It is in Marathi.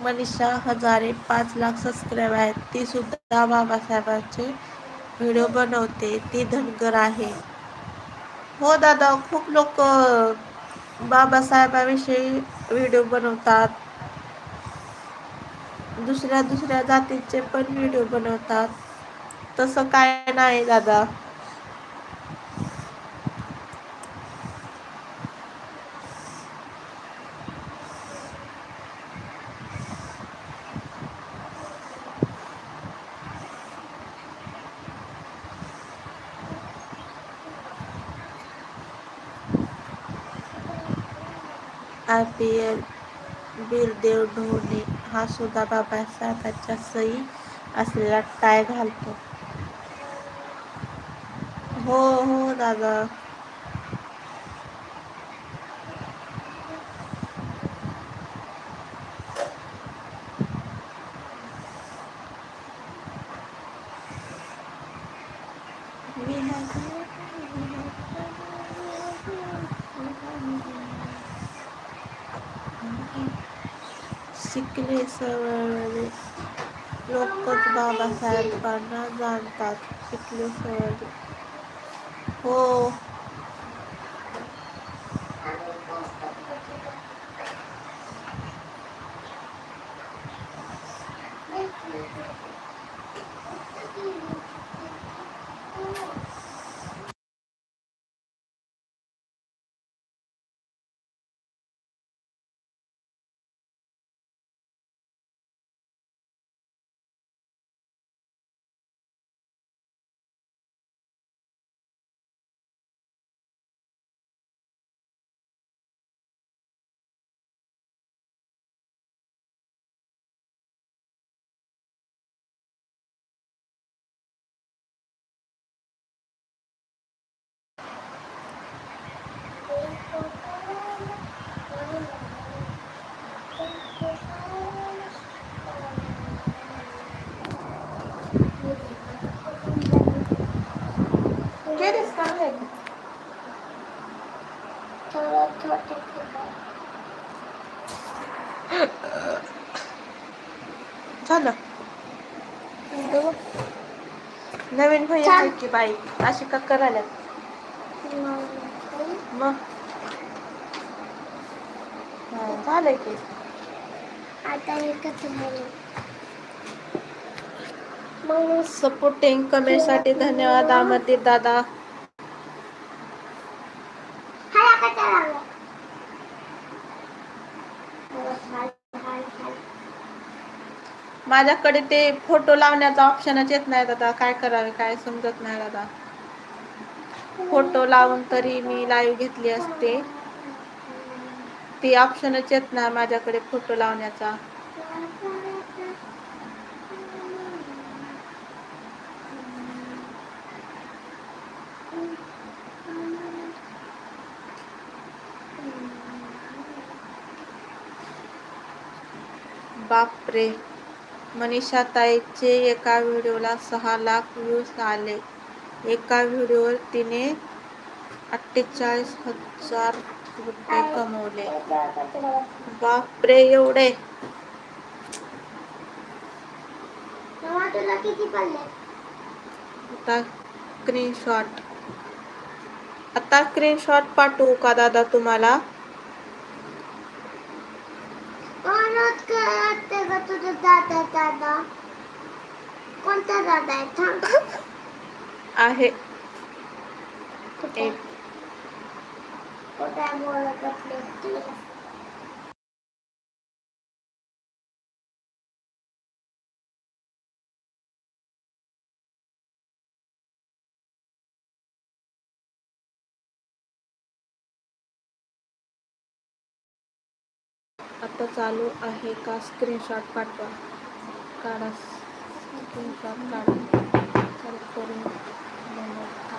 मनीषा हजारे पाच लाख सबस्क्राईब आहेत. ती सुद्धा बाबासाहेबांचे व्हिडिओ बनवते. ती धनगर आहे. हो दादा खूप लोक बाबासाहेबाविषयी व्हिडिओ बनवतात. दुसऱ्या दुसऱ्या जातीचे पण व्हिडिओ बनवतात. तसं काय नाही दादा. I P L Birdev Dhone हा सुद्धा बाबासाहेबांच्या सही असलेला टाय घालतो. हो हो दादा. शिकले सवरले लोकच बाबासाहेबांना जाणतात. शिकले सवरले हो. छोटे छोटे झालं नवीन भैया की बाई अशी का करायला मग झालंय की आता एकच झालं मग सपोर्टिंग कमेंटसाठी धन्यवाद आमते दादा. माझ्याकडे ते फोटो लावण्याचा ऑप्शनच येत नाही दादा. काय करावे काय समजत नाही दादा. फोटो लावून तरी मी लाईव्ह घेतली असते. ती ऑप्शनच येत नाही माझ्याकडे फोटो लावण्याचा. बापरे मनीषा ताईचे एका व्हिडिओला सहा लाख व्ह्यूज आले. एका व्हिडिओवर तिने अठ्ठेचाळीस हजार रुपये कमवले. बापरे एवढे. आता स्क्रीनशॉट आता स्क्रीनशॉट पाठवू का दादा तुम्हाला? कोणच करते का तुझं दादा दादा कोणता दादा आहे थांब आहे कुठे एक कुठे आहे आता चालू आहे का स्क्रीनशॉट पाठवा? काढा स्क्रीनशॉट काढा. करून बनवता.